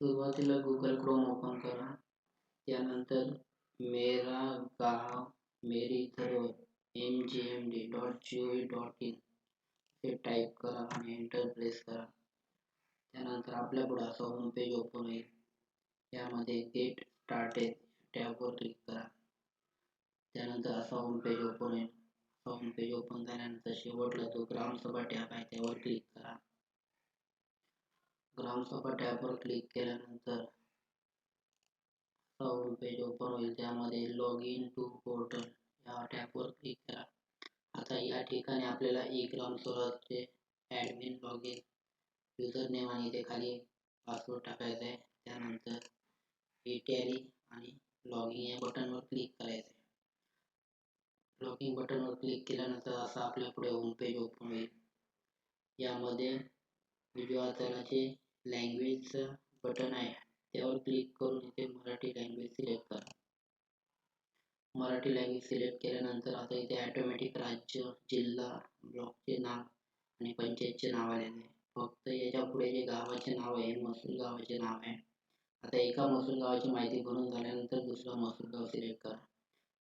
सुरुवातीला Google Chrome open करा. त्यानंतर मेरा गाव मेरी धरोहर M G M D dot G O V dot in हे टाईप करा आणि एंटर प्रेस करा. त्यानंतर आपल्या पुढे असं होम पेज ओपन होईल. यामध्ये गेट स्टार्टेड टॅबवर क्लिक करा. त्यानंतर असा होम पेज ओपन होईल. होम पेज ओपन झाल्यानंतर शेवटला जो ग्रामसभा टॅब आहे त्यावर क्लिक करा. ग्रामसभा टॅबवर क्लिक केल्यानंतर होम पेज ओपन होईल. त्यामध्ये लॉग इन टू पोर्टल या टॅबवर क्लिक करा. आता या ठिकाणी आपल्याला E gram सोलरचे admin log in user name आणि इथे खाली पासवर्ड टाकायचा आहे. त्यानंतर ई टॅली आणि लॉग इन या बटनवर क्लिक करायचं आहे. लॉग इन बटनवर क्लिक केल्यानंतर असं आपल्या पुढे होम पेज ओपन होईल. यामध्ये व्हिडिओ वाचनाचे लँग्वेजचं बटन आहे त्यावर क्लिक करून इथे मराठी लँग्वेज सिलेक्ट करा. मराठी लँग्वेज सिलेक्ट केल्यानंतर आता इथे ऑटोमॅटिक राज्य जिल्हा ब्लॉकचे नाव आणि पंचायतचे नाव आलेले आहे. फक्त याच्यापुढे जे गावाचे नाव आहे महसूल गावाचे नाव आहे. आता एका महसूल गावाची माहिती भरून झाल्यानंतर दुसरा महसूल गाव सिलेक्ट करा.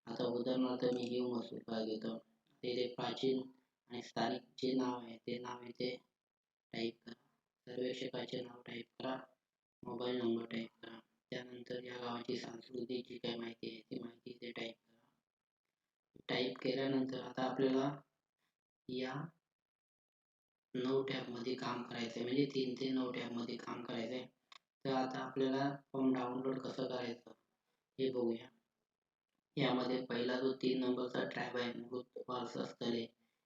आता उदाहरणार्थ मी ही महसूल गाव घेतो. इथे प्राचीन आणि स्थानिक जे नाव आहे ते नाव इथे टाईप करा. सर्वेक्षकाचे नाव टाईप करा मोबाईल नंबर टाईप करा. त्यानंतर या गावाची संस्कृती जी काही माहिती आहे ती माहिती इथे टाईप करा. टाईप केल्यानंतर आता आपल्याला या नऊ टॅबमध्ये काम करायचं आहे म्हणजे तीन ते नऊ टॅबमध्ये काम करायचं आहे तर आता आपल्याला फॉर्म डाउनलोड कसं करायचं हे बघूया. यामध्ये पहिला जो तीन नंबरचा टॅब आहे मृत वारसा स्थळे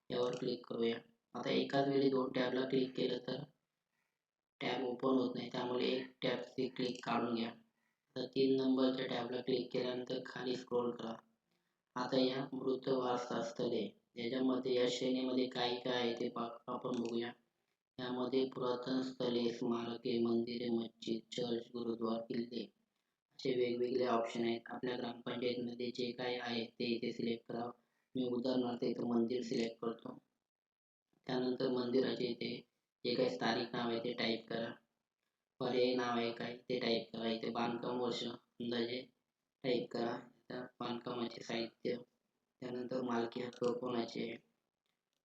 यावर क्लिक करूया. आता एकाच वेळी दोन टॅबला क्लिक केलं तर ओपन होत नाही. त्यामुळे एक टॅबची क्लिक काढून घ्या. आता तीन नंबरच्या टॅबला क्लिक केल्यानंतर खाली स्क्रोल करा. आता या मृत वारसा स्थळे याच्यामध्ये या श्रेणीमध्ये काय काय आहे ते आपण बघूया. यामध्ये पुरातन स्थळे स्मारके मंदिरे मस्जिद चर्च गुरुद्वार किल्ले असे वेगवेगळे ऑप्शन आहेत. आपल्या ग्रामपंचायतीमध्ये जे काय आहे ते इथे सिलेक्ट करा. मी उदाहरणार्थ इथं मंदिर सिलेक्ट करतो. त्यानंतर मंदिराचे इथे जे काही स्थानिक नाव आहे ते टाईप करा. पर्यायी नाव आहे काय ते टाईप करा. इथे बांधकाम वर्ष अंदाजे टाईप करा. त्या बांधकामाचे साहित्य त्यानंतर मालकी हक्क कोणाचे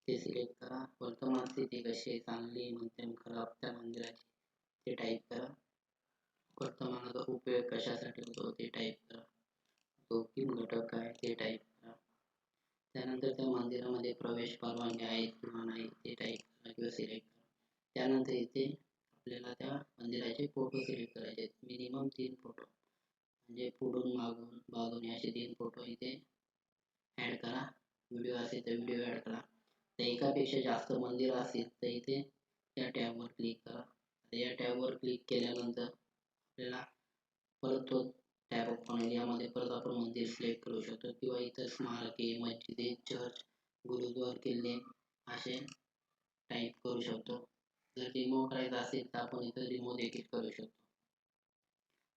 ते सिलेक्ट करा. वर्तमान स्थिती कशी आहे चांगली मध्यम खराब त्या मंदिराची ते टाईप करा. वर्तमानाचा उपयोग कशासाठी होतो ते टाईप करा. जोखीम घटक काय ते टाईप करा. त्यानंतर त्या मंदिरामध्ये प्रवेश परवानगी आहेत किंवा नाही ते टाईप करा किंवा सिलेक्ट त्या मंदिराचे फोटो सिलेक्ट करायचे. आहेत मिनिमम तीन फोटो म्हणजे पुढून मागून बाजून असे तीन फोटो इथे ॲड करा. व्हिडिओ असेल तर व्हिडिओ ॲड करा. तर एकापेक्षा जास्त मंदिर असेल तर इथे या टॅबवर क्लिक करा. या टॅबवर क्लिक केल्यानंतर आपल्याला परत तो टॅब ओपन होईल यामध्ये परत आपण मंदिर सिलेक्ट करू शकतो. किंवा इतर स्मारके मस्जिदे चर्च गुरुद्वार किल्ले असे टाईप करू शकतो. जर रिमूव्ह करायचा असेल तर आपण इथं रिमूव्ह देखील करू शकतो.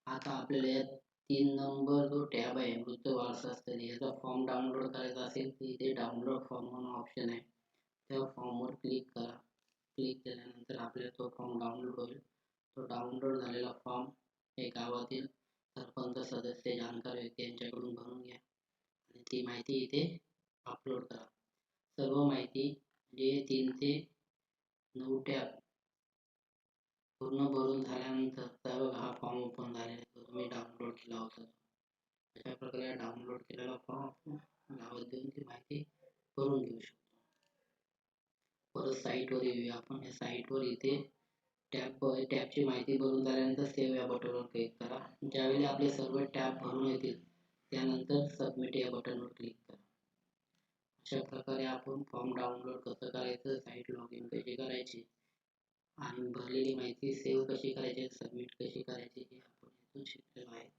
आता आपल्याला या तीन नंबर जो टॅब आहे मृत वारसा असतील याचा फॉर्म डाउनलोड करायचा असेल तर इथे डाउनलोड फॉर्म म्हणून ऑप्शन आहे. त्या फॉर्मवर क्लिक करा. क्लिक केल्यानंतर आपल्याला तो फॉर्म डाउनलोड होईल. तो डाउनलोड झालेला फॉर्म हे गावातील सरपंच सदस्य जाणकार व्यक्ती यांच्याकडून भरून घ्या. आणि ती माहिती इथे अपलोड करा. सर्व माहिती जे तीन ते नऊ टॅब पूर्ण भरून झाल्यानंतर सर्व हा फॉर्म ओपन झालेला तो तुम्ही डाउनलोड केला होता. अशा प्रकारे डाउनलोड केलेला फॉर्म नावं देऊन ती माहिती भरून घेऊ शकतो. परत साईटवर येऊया आपण. या साईटवर इथे टॅब टॅबची माहिती भरून झाल्यानंतर सेव्ह या बटनवर क्लिक करा. ज्यावेळी आपले सर्व टॅब भरून येतील त्यानंतर सबमिट या बटनवर क्लिक करा. अशा प्रकारे आपण फॉर्म डाउनलोड कसं करायचं साईट लॉग इन कशी करायची आणि भरलेली माहिती सेव्ह कशी करायची सबमिट कशी करायची हे आपण इथून शिकलेलो आहे.